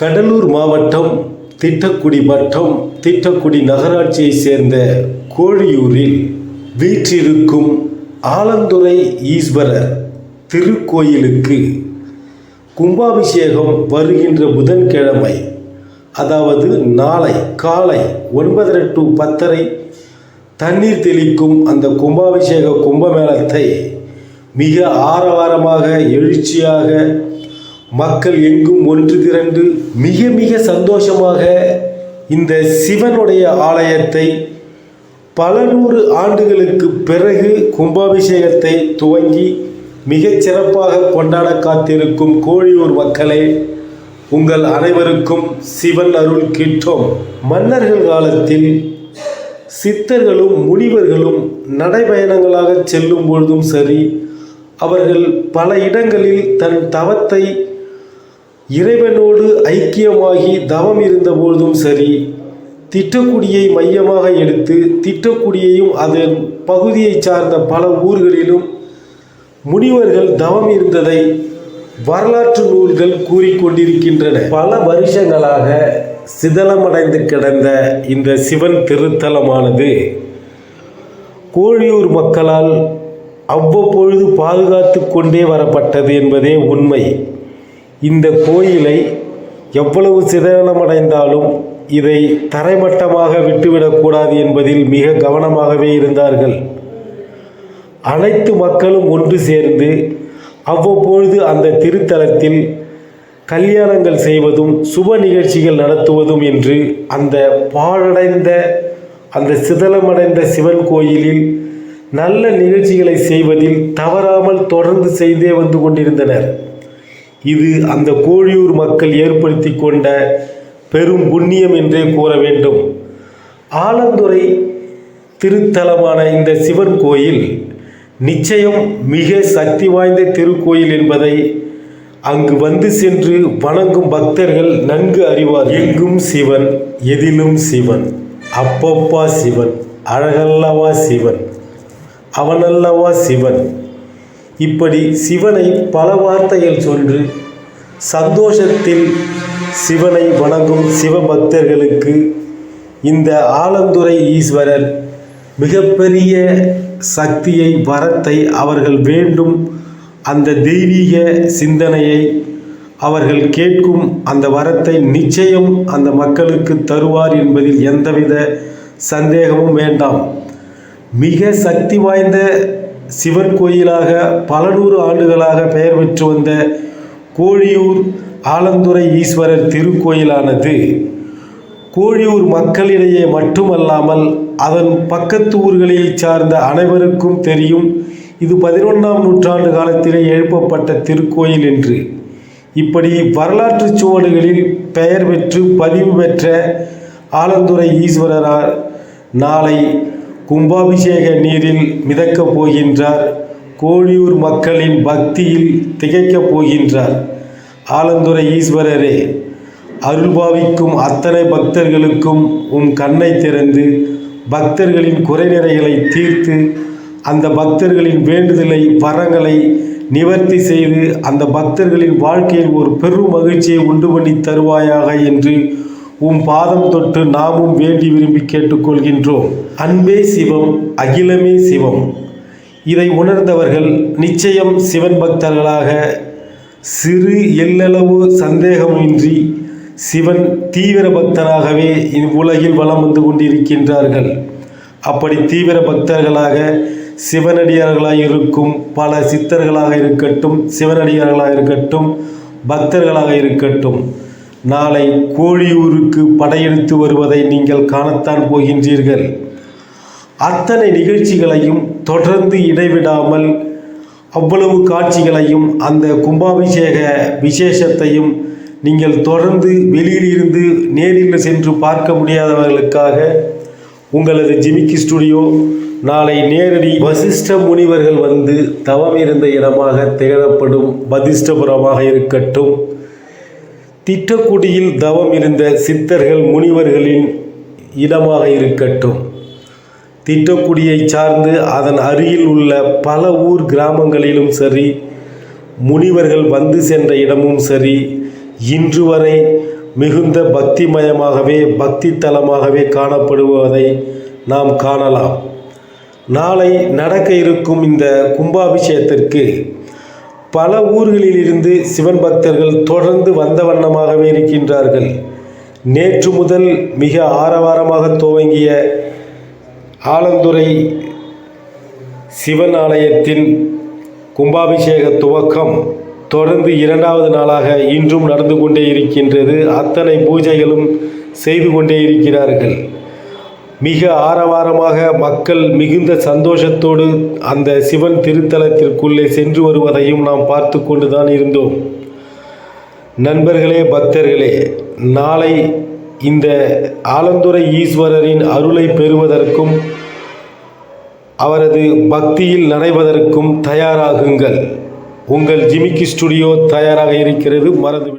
கடலூர் மாவட்டம் திட்டக்குடி வட்டம் திட்டக்குடி நகராட்சியை சேர்ந்த கோழியூரில் வீற்றிருக்கும் ஆலந்துறை ஈஸ்வரர் திருக்கோயிலுக்கு கும்பாபிஷேகம் வருகின்ற புதன்கிழமை அதாவது நாளை காலை ஒன்பதரை டு பத்தரை தண்ணீர் தெளிக்கும் அந்த கும்பாபிஷேக கும்பமேளத்தை மிக ஆரவாரமாக எழுச்சியாக மக்கள் எங்கும் ஒன்று திரண்டு மிக மிக சந்தோஷமாக இந்த சிவனுடைய ஆலயத்தை பல நூறு ஆண்டுகளுக்கு பிறகு கும்பாபிஷேகத்தை துவங்கி மிகச் சிறப்பாக கொண்டாட காத்திருக்கும் கோழியூர் மக்களே உங்கள் அனைவருக்கும் சிவன் அருள் கிட்டோம். மன்னர்கள் காலத்தில் சித்தர்களும் முனிவர்களும் நடைபயணங்களாக செல்லும் பொழுதும் சரி அவர்கள் பல இடங்களில் தன் தவத்தை இறைவனோடு ஐக்கியமாகி தவம் இருந்தபோதும் சரி திட்டக்குடியை மையமாக எடுத்து திட்டக்குடியையும் அதன் பகுதியை சார்ந்த பல ஊர்களிலும் முனிவர்கள் தவம் இருந்ததை வரலாற்று நூல்கள் கூறிக்கொண்டிருக்கின்றன பல வருஷங்களாக சிதலமடைந்து கிடந்த இந்த சிவன் திருத்தலமானது கோழியூர் மக்களால் அவ்வப்பொழுது பாதுகாத்து கொண்டே வரப்பட்டது என்பதே உண்மை. இந்த கோயிலை எவ்வளவு சிதலமடைந்தாலும் இதை தரைமட்டமாக விட்டுவிடக்கூடாது என்பதில் மிக கவனமாகவே இருந்தார்கள். அனைத்து மக்களும் ஒன்று சேர்ந்து அவ்வப்பொழுது அந்த திருத்தலத்தில் கல்யாணங்கள் செய்வதும் சுப நிகழ்ச்சிகள் நடத்துவதும் என்று அந்த பாழடைந்த அந்த சிதலமடைந்த சிவன் கோயிலில் நல்ல நிகழ்ச்சிகளை செய்வதில் தவறாமல் தொடர்ந்து செய்தே வந்து கொண்டிருந்தனர். இது அந்த கோழியூர் மக்கள் ஏற்படுத்தி கொண்ட பெரும் புண்ணியம் என்றே கூற வேண்டும். ஆலந்துறை திருத்தலமான இந்த சிவன் கோயில் நிச்சயம் மிக சக்தி வாய்ந்த திருக்கோயில் என்பதை அங்கு வந்து சென்று வணங்கும் பக்தர்கள் நன்கு அறிவார் எங்கும் சிவன் எதிலும் சிவன் அப்பப்பா சிவன் அழகல்லவா சிவன் அவனல்லவா சிவன் இப்படி சிவனை பல வார்த்தைகள் சொல்லி சந்தோஷத்தில் சிவனை வணங்கும் சிவபக்தர்களுக்கு இந்த ஆலந்துறை ஈஸ்வரர் மிகப்பெரிய சக்தியை வரத்தை அவர்கள் வேண்டும். அந்த தெய்வீக சிந்தனையை அவர்கள் கேட்கும் அந்த வரத்தை நிச்சயம் அந்த மக்களுக்கு தருவார் என்பதில் எந்தவித சந்தேகமும் வேண்டாம். மிக சக்தி வாய்ந்த சிவன் கோயிலாக பல நூறு ஆண்டுகளாக பெயர் பெற்று வந்த கோழியூர் ஆலந்துறை ஈஸ்வரர் திருக்கோயிலானது கோழியூர் மக்களிடையே மட்டுமல்லாமல் அதன் பக்கத்து ஊர்களைச் சார்ந்த அனைவருக்கும் தெரியும். இது பதினொன்றாம் நூற்றாண்டு காலத்திலே எழுப்பப்பட்ட திருக்கோயில் என்று. இப்படி வரலாற்று சுவடுகளில் பெயர் பெற்று பதிவு பெற்ற ஆலந்துறை ஈஸ்வரரார் நாளை கும்பாபிஷேக நீரில் மிதக்கப் போகின்றார். கோழியூர் மக்களின் பக்தியில் திகைக்கப் போகின்றார். ஆலந்துறை ஈஸ்வரரே அருள்பாவிக்கும் அத்தனை பக்தர்களுக்கும் உம் கண்ணை திறந்து பக்தர்களின் குறைநிறைகளை தீர்த்து அந்த பக்தர்களின் வேண்டுதலை வரங்களை நிவர்த்தி செய்து அந்த பக்தர்களின் வாழ்க்கையில் ஒரு பெரும் மகிழ்ச்சியை உண்டு பண்ணி தருவாயாக என்று உம் பாதம் தொட்டு நாமும் வேண்டி விரும்பி கேட்டுக்கொள்கின்றோம். அன்பே சிவம் அகிலமே சிவம். இதை உணர்ந்தவர்கள் நிச்சயம் சிவன் பக்தர்களாக சிறு எல்லளவு சந்தேகமின்றி சிவன் தீவிர பக்தராகவே இவ்வுலகில் வலம் வந்து கொண்டிருக்கின்றார்கள். அப்படி தீவிர பக்தர்களாக சிவனடியார்களாக இருக்கும் பல சித்தர்களாக இருக்கட்டும் சிவனடியார்களாக இருக்கட்டும் பக்தர்களாக இருக்கட்டும். நாளை கோழியூருக்கு படையெடுத்து வருவதை நீங்கள் காணத்தான் போகின்றீர்கள். அத்தனை நிகழ்ச்சிகளையும் தொடர்ந்து இடைவிடாமல் அவ்வளவு காட்சிகளையும் அந்த கும்பாபிஷேக விசேஷத்தையும் நீங்கள் தொடர்ந்து வெளியில் இருந்து நேரில் சென்று பார்க்க முடியாதவர்களுக்காக உங்களது ஜிமிக்கி ஸ்டுடியோ நாளை நேரடி வசிஷ்ட முனிவர்கள் வந்து தவம் இருந்த இடமாக திகழப்படும் வசிஷ்டபுரமாக இருக்கட்டும். திட்டக்குடியில் தவம் இருந்த சித்தர்கள் முனிவர்களின் இடமாக இருக்கட்டும். திட்டக்குடியை சார்ந்து அதன் அருகில் உள்ள பல ஊர் கிராமங்களிலும் சரி முனிவர்கள் வந்து சென்ற இடமும் சரி இன்று வரை மிகுந்த பக்திமயமாகவே பக்தி தலமாகவே காணப்படுவதை நாம் காணலாம். நாளை நடக்க இருக்கும் இந்த கும்பாபிஷேகத்திற்கு பல ஊர்களிலிருந்து சிவன் பக்தர்கள் தொடர்ந்து வந்த வண்ணமாகவே இருக்கின்றார்கள். நேற்று முதல் மிக ஆரவாரமாக துவங்கிய ஆலந்துறை சிவன் ஆலயத்தின் கும்பாபிஷேக துவக்கம் தொடர்ந்து இரண்டாவது நாளாக இன்றும் நடந்து கொண்டே இருக்கின்றது. அத்தனை பூஜைகளும் செய்து கொண்டே இருக்கிறார்கள். மிக ஆரவாரமாக மக்கள் மிகுந்த சந்தோஷத்தோடு அந்த சிவன் திருத்தலத்திற்குள்ளே சென்று வருவதையும் நாம் பார்த்து கொண்டுதான் இருந்தோம். நண்பர்களே பக்தர்களே நாளை இந்த ஆலந்துறை ஈஸ்வரரின் அருளை பெறுவதற்கும் அவரது பக்தியில் நனைவதற்கும் தயாராகுங்கள். உங்கள் ஜிமிக்கி ஸ்டுடியோ தயாராக இருக்கிறது. மறந்து